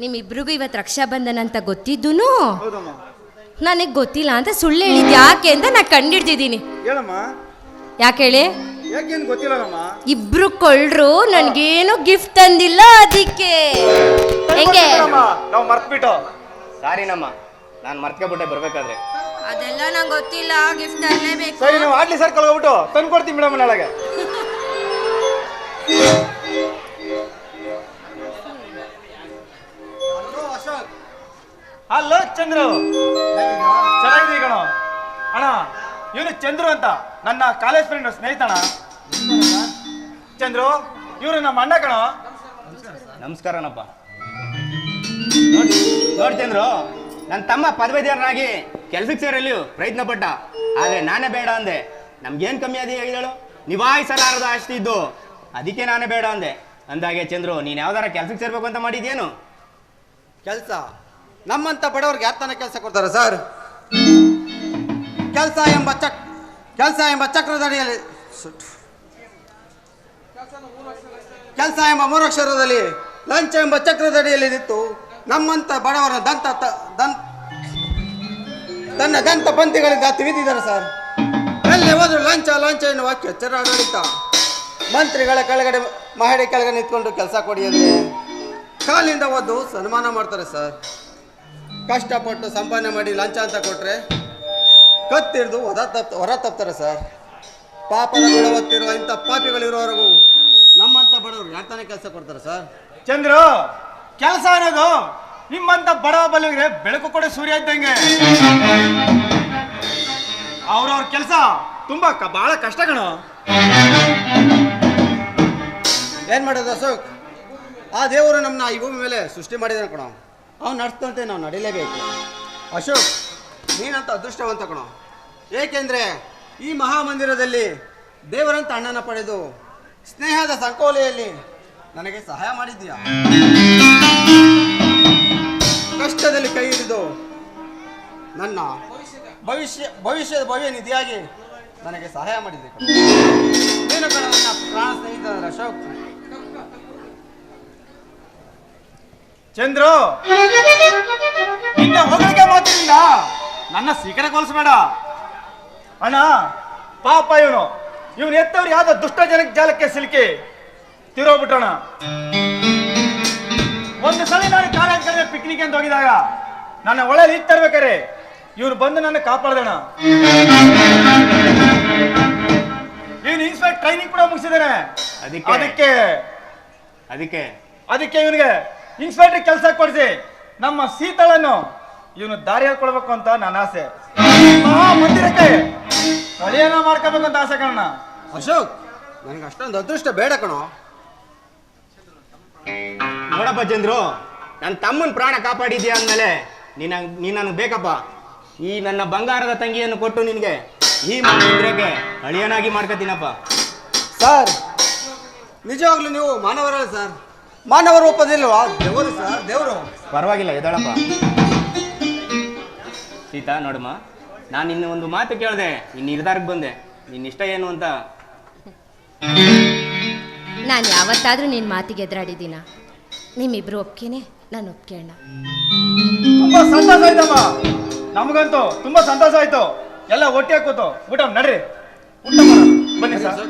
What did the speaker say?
ನಿಮ್ಮಿಬ್ರಿಗೂ ಇವತ್ತು ರಕ್ಷಾಬಂಧನ ಅಂತ ಗೊತ್ತಿದ್ದು ನನಗ್ ನನಗೆ ಗೊತ್ತಿಲ್ಲ ಅಂತ ಸುಳ್ಳು ಹೇಳಿದ್ ಯಾಕೆ ಅಂತ ನಾ ಕಂಡಿಡ್ದಿದ್ದೀನಿ. ಹೇಳಮ್ಮ. ಯಾಕೆ ಹೇಳಿ? ಇಬ್ರು ಕೊಳ್ರು ನನ್ಗೇನು ಗಿಫ್ಟ್ ತಂದಿಲ್ಲ ಅದಕ್ಕೆ. ಹೆಂಗೆ? ನಾವು ಮರ್ತ್ಬಿಟ್ಟು. ಸಾರಿನಮ್ಮ ನಾನು ಮರ್ತ್ಕೊಬಿಟ್ಟೆ ಬರ್ಬೇಕಾದ್ರೆ. ಅದೆಲ್ಲ ನಂಗೆ ಗೊತ್ತಿಲ್ಲ ಗಿಫ್ಟ್ ತರಲೇಬೇಕು. ಸರಿ ನಾವು ಆಡ್ಲಿ ಸರ್ಕಲ್ ಹೋಗ್ಬಿಟ್ಟು ತಂದು ಕೊಡ್ತೀವಿ ಮೇಡಮ್ ನಾಳೆಗೆ. ಚಂದ್ರು. ಚೆನ್ನಾಗಿದೆ ಕಣ. ಅಣ್ಣ ಇವನು ಚಂದ್ರು ಅಂತ. ನನ್ನ ಕಾಲೇಜ್ ಫ್ರೆಂಡ್ ಸ್ನೇಹಿತಣ ಚಂದ್ರು ಇವರು ನಮ್ಮ ಅಣ್ಣ ಕಣ. ನಮಸ್ಕಾರನಪ್ಪ ನೋಡಿ ಚಂದ್ರು ನನ್ನ ತಮ್ಮ ಪದವೀಧರನಾಗಿ ಕೆಲ್ಸಕ್ಕೆ ಸೇರಲು ಪ್ರಯತ್ನ ಪಟ್ಟ. ಆದರೆ ನಾನೇ ಬೇಡ ಅಂದೆ. ನಮ್ಗೇನ್ ಕಮ್ಮಿ ಅದೇ ಹೇಳಿದಳು? ನಿಭಾಯಿಸಲಾರದ ಆಸ್ತಿ ಇದ್ದು ಅದಕ್ಕೆ ನಾನೇ ಬೇಡ ಅಂದೆ. ಅಂದಾಗೆ ಚಂದ್ರು ನೀನು ಯಾವ್ದಾರ ಕೆಲ್ಸಕ್ಕೆ ಸೇರ್ಬೇಕು ಅಂತ ಮಾಡಿದ್ಯೇನು? ಕೆಲಸ? ನಮ್ಮಂತ ಬಡವ್ರಿಗೆ ಯಾರು ತಾನೇ ಕೆಲಸ ಕೊಡ್ತಾರೆ ಸರ್? ಕೆಲಸ ಎಂಬ ಚಕ್, ಕೆಲಸ ಎಂಬ ಚಕ್ರದಡಿಯಲ್ಲಿ ಕೆಲಸ ಎಂಬ ಮೂರಕ್ಷರದಲ್ಲಿ, ಲಂಚ ಎಂಬ ಚಕ್ರದಡಿಯಲ್ಲಿ ನಿಂತು ನಮ್ಮಂತ ಬಡವರ ದಂತ ತನ್ನ ದಂತ ಪಂಥಿಗಳಿಂದ ತಿವಿದಿದ್ದಾರೆ ಸರ್. ಎಲ್ಲಿ ಹೋದ್ರು ಲಂಚ ಲಂಚ ಎನ್ನುವ ವಾಕ್ಯ ಚರಾಡಳಿತ ಮಂತ್ರಿಗಳ ಕೆಳಗಡೆ ಮಹಡಿ ಕೆಳಗಡೆ ನಿಂತ್ಕೊಂಡು ಕೆಲಸ ಕೊಡಿ ಕಾಲಿಂದ ಒದ್ದು ಸನ್ಮಾನ ಮಾಡ್ತಾರೆ ಸರ್. ಕಷ್ಟಪಟ್ಟು ಸಂಪಾದನೆ ಮಾಡಿ ಲಂಚ ಅಂತ ಕೊಟ್ರೆ ಕತ್ತಿರ್ದು ಹೊರ ತಪ್ಪ ಹೊರ ತಪ್ತಾರೆ ಸರ್. ಪಾಪದ ಗುಣ ಹೊತ್ತಿರುವ ಇಂಥ ಪಾಪಿಗಳಿರೋವರೆಗೂ ನಮ್ಮಂಥ ಬಡವರು ಯಾಕೆ ಕೆಲಸ ಕೊಡ್ತಾರೆ ಸರ್? ಚಂದ್ರು ಕೆಲಸ ಅನ್ನೋದು ನಿಮ್ಮಂತ ಬಡವ ಬಲ್ಲಿಗೆ ಬೆಳಕು ಕೊಡೋ ಸೂರ್ಯ ಇದ್ದಂಗೆ. ಅವ್ರವ್ರ ಕೆಲಸ ತುಂಬಾ ಬಹಳ ಕಷ್ಟ ಕಣ. ಏನು ಮಾಡೋದು ಅಶೋಕ್? ಆ ದೇವರು ನಮ್ಮನ್ನ ಈ ಭೂಮಿ ಮೇಲೆ ಸೃಷ್ಟಿ ಮಾಡಿದಾನೆ ಕಣೋ. ಅವ್ನು ನಡ್ಸ್ತಂತೆ ನಾವು ನಡೀಲೇಬೇಕು. ಅಶೋಕ್, ನೀನಂತ ಅದೃಷ್ಟವಂತ ಕಣೋ. ಏಕೆಂದರೆ ಈ ಮಹಾಮಂದಿರದಲ್ಲಿ ದೇವರಂತ ಅಣ್ಣನ ಪಡೆದು ಸ್ನೇಹದ ಸಂಕೋಲೆಯಲ್ಲಿ ನನಗೆ ಸಹಾಯ ಮಾಡಿದ್ದೀಯ? ಕಷ್ಟದಲ್ಲಿ ಕೈ ಹಿಡಿದು ನನ್ನ ಭವಿಷ್ಯ, ಭವಿಷ್ಯದ ಭವ್ಯ ನಿಧಿಯಾಗಿ ನನಗೆ ಸಹಾಯ ಮಾಡಿದೆ ಕಣ. ಪ್ರಾಣ ಸ್ನೇಹಿತ ಅಶೋಕ್? ಚಂದ್ರು! ನಿನ್ನ ಹೊಗಳಿಕೆ ಮಾತಿನಿಂದ ನನ್ನ ಸೀಕರಗೊಳಿಸಬೇಡ ಅಣ್ಣ ಪಾಪ ಇವನು. ಇವನ್ ಎತ್ತವ್ರು ಯಾವ್ದೋ ದುಷ್ಟ ಜನ ಜಾಲಕ್ಕೆ ಸಿಲುಕಿ ತಿರೋಗ್ಬಿಟ್ಟಣ ಒಂದು ಸಲ ನಾನು ಕಾಲೇಜ್ ಕಡೆ ಪಿಕ್ನಿಕ್ ಅಂತ ಹೋಗಿದಾಗ ನನ್ನ ಒಳ್ಳೆ ಇತ್ತು ತರ್ಬೇಕಾರೆ. ಇವ್ರು ಬಂದು ನನ್ನ ಕಾಪಾಡ್ದಣ. ಇವನು ಇನ್ಸ್ಪೆಕ್ಟ್ ಟ್ರೈನಿಂಗ್ ಕೂಡ ಮುಗಿಸಿದಾನೆ. ಅದಕ್ಕೆ- ಅದಕ್ಕೆ ಅದಕ್ಕೆ ಅದಕ್ಕೆ ಇವನಿಗೆ ಇನ್ಸ್ಪೆಕ್ಟರ್ ಕೆಲಸ ಕೊಡಿಸಿ. ನಮ್ಮ ಸೀತಳನ್ನು ಇವನು ದಾರಿ ಹೇಳ್ಕೊಳ್ಬೇಕು ಅಂತ ನನ್ನ ಆಸೆ. ಮಹಾ ಮಂದಿರಕ್ಕೆ ಕಳಿಯನ್ನ ಮಾಡ್ಕೋಬೇಕು ಅಂತ ಆಸೆ ಕಣ ಅಶೋಕ್ ನನಗೆ ಅಷ್ಟೊಂದು ಅದೃಷ್ಟ ಬೇಡ ಕಣೋ. ನೋಡಪ್ಪ ಚಂದ್ರು ನನ್ನ ತಮ್ಮನ ಪ್ರಾಣ ಕಾಪಾಡಿದ್ಯಾ ಅಂದಮೇಲೆ ನೀನ ನೀ ನನಗೆ ಬೇಕಪ್ಪ. ಈ ನನ್ನ ಬಂಗಾರದ ತಂಗಿಯನ್ನು ಕೊಟ್ಟು ನಿನಗೆ ಈ ಮಂದಿರಕ್ಕೆ ಅಳಿಯನಾಗಿ ಮಾಡ್ಕೋತೀನಪ್ಪ. ಸರ್ ನಿಜವಾಗ್ಲೂ ನೀವು ಮಾನವರಲ್ಲ ಸರ್. ಮಾನವ ರೂಪದಲ್ಲಿಲ್ವಾ? ದೇವರು ಸರ್ ದೇವರು. ಪರವಾಗಿಲ್ಲ ಎದಳಪ್ಪ ಸೀತಾ ನೋಡಮ್ಮ ನಾನು ಇನ್ನು ಒಂದು ಮಾತು ಕೇಳಿದೆ ನಿನ್ನ ನಿರ್ಧಾರಕ್ಕೆ ಬಂದೆ. ನಿನ್ನ ಇಷ್ಟ ಏನು ಅಂತ? ನಾನು ಯಾವತ್ತಾದ್ರೂ ನಿನ್ನ ಮಾತಿಗೆ ಎದುರಾಡಿದ್ದೀನ? ನಿಮ್ಮಿಬ್ರು ಒಪ್ಕೇನೆ ನಾನು ಒಪ್ಕೇಣ ಅಣ್ಣ ತುಂಬಾ ಸಂತೋಷ ಆಯ್ತಮ್ಮ. ನಮಗಂತೂ ತುಂಬಾ ಸಂತೋಷ ಆಯ್ತು. ಎಲ್ಲ ಒಟ್ಟಿಗೆ ಕೂತು. ಊಟ ನಡ್ರಿ. ಊಟ ಮಾಡೋಣ. ಬನ್ನಿ ಸರ್.